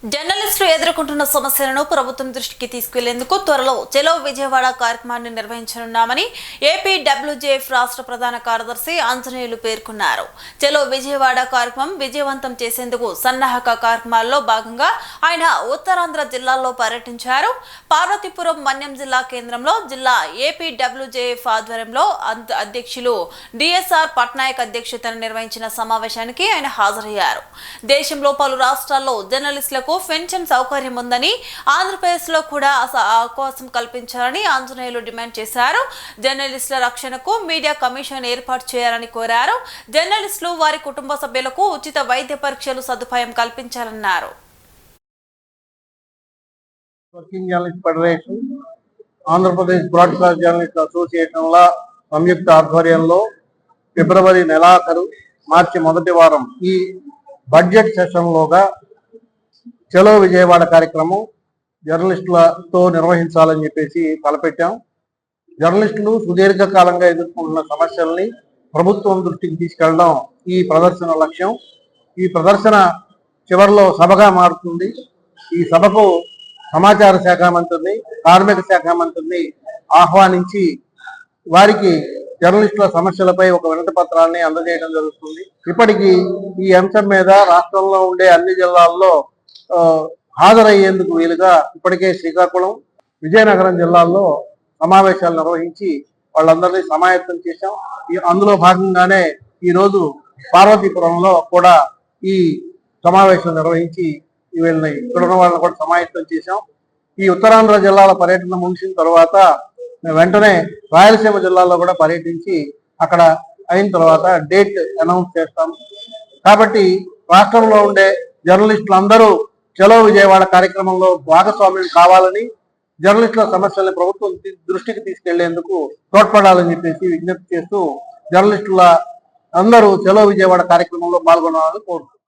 General జర్నలిస్టులు ఎదుర్కొంటున్న సమస్యలను ప్రభుత్వం దృష్టికి తీసుకెళ్ళేందుకు త్వరలో చెలో విజయవాడ కార్యక్రమాన్ని నిర్వహించనున్నామని ఏపీ డబ్ల్యూజేఎఫ్ రాష్ట్ర ప్రధాన కార్యదర్శి ఆంజనేయులు పేర్కొన్నారు. చెలో విజయవాడ కార్యక్రమం విజయవంతం చేసేందుకు సన్నాహక కార్యక్రమాల్లో భాగంగా ఆయన ఉత్తరాంధ్ర జిల్లాల్లో పర్యటించారు. పార్వతీపురం మన్యం జిల్లా కేంద్రంలో జిల్లా ఏపీ డబ్ల్యూజేఎఫ్ ఆధ్వర్యంలో అధ్యక్షులు డిఎస్ఆర్ పట్నాయక్ అధ్యక్షతన నిర్వహించిన సమావేశానికి ఆయన హాజరయ్యారు. దేశంలో పలు రాష్ట్రాల్లో జర్నలిస్టులకు పెన్షన్ సౌకర్యం ఉందని ఆంధ్రప్రదేశ్లో కూడా అవకాశం కల్పించాలని ఆంజనేయులు డిమాండ్ చేశారు. జర్నలిస్టుల రక్షణకు మీడియా కమిషన్ ఏర్పాటు చేయాలని కోరారు. జర్నలిస్టులు వారి కుటుంబ సభ్యులకు ఉచిత వైద్య పరీక్షలు సదుపాయం కల్పించాలన్నారు. Working journalist federation Andhra Pradesh broadcast journalist అసోసియేషన్ల సంయుక్త ఆధ్వర్యంలో ఫిబ్రవరి నెలాఖరు మార్చి మొదటి వారం ఈ బడ్జెట్ సెషన్లోగా చలో విజయవాడ కార్యక్రమం జర్నలిస్టులతో నిర్వహించాలని చెప్పేసి తలపెట్టాం. జర్నలిస్టులు సుదీర్ఘకాలంగా ఎదుర్కొంటున్న సమస్యల్ని ప్రభుత్వం దృష్టికి తీసుకెళ్ళడం ఈ ప్రదర్శన లక్ష్యం. ఈ ప్రదర్శన చివరిలో సభగా మారుతుంది. ఈ సభకు సమాచార శాఖ మంత్రిని కార్మిక శాఖ మంత్రిని ఆహ్వానించి వారికి జర్నలిస్టుల సమస్యలపై ఒక వినతి పత్రాన్ని అందజేయడం జరుగుతుంది. ఇప్పటికీ ఈ అంశం మీద రాష్ట్రంలో ఉండే అన్ని జిల్లాల్లో హాజరయ్యేందుకు వీలుగా ఇప్పటికే శ్రీకాకుళం విజయనగరం జిల్లాల్లో సమావేశాలు నిర్వహించి వాళ్ళందరినీ సమాయత్తం చేశాం. ఈ అందులో భాగంగానే ఈ రోజు పార్వతీపురంలో కూడా ఈ సమావేశం నిర్వహించి వీళ్ళని ఇక్కడ ఉన్న వాళ్ళని కూడా సమాయత్తం చేశాం. ఈ ఉత్తరాంధ్ర జిల్లాల పర్యటన ముగిసిన తర్వాత వెంటనే రాయలసీమ జిల్లాలో కూడా పర్యటించి అక్కడ అయిన తర్వాత డేట్ అనౌన్స్ చేస్తాం. కాబట్టి రాష్ట్రంలో ఉండే జర్నలిస్టులు అందరూ చలో విజయవాడ కార్యక్రమంలో భాగస్వామ్యం కావాలని జర్నలిస్టుల సమస్యల్ని ప్రభుత్వం దృష్టికి తీసుకెళ్ళేందుకు తోడ్పడాలని చెప్పేసి విజ్ఞప్తి చేస్తూ జర్నలిస్టుల అందరూ చలో విజయవాడ కార్యక్రమంలో పాల్గొనాలని కోరుతున్నారు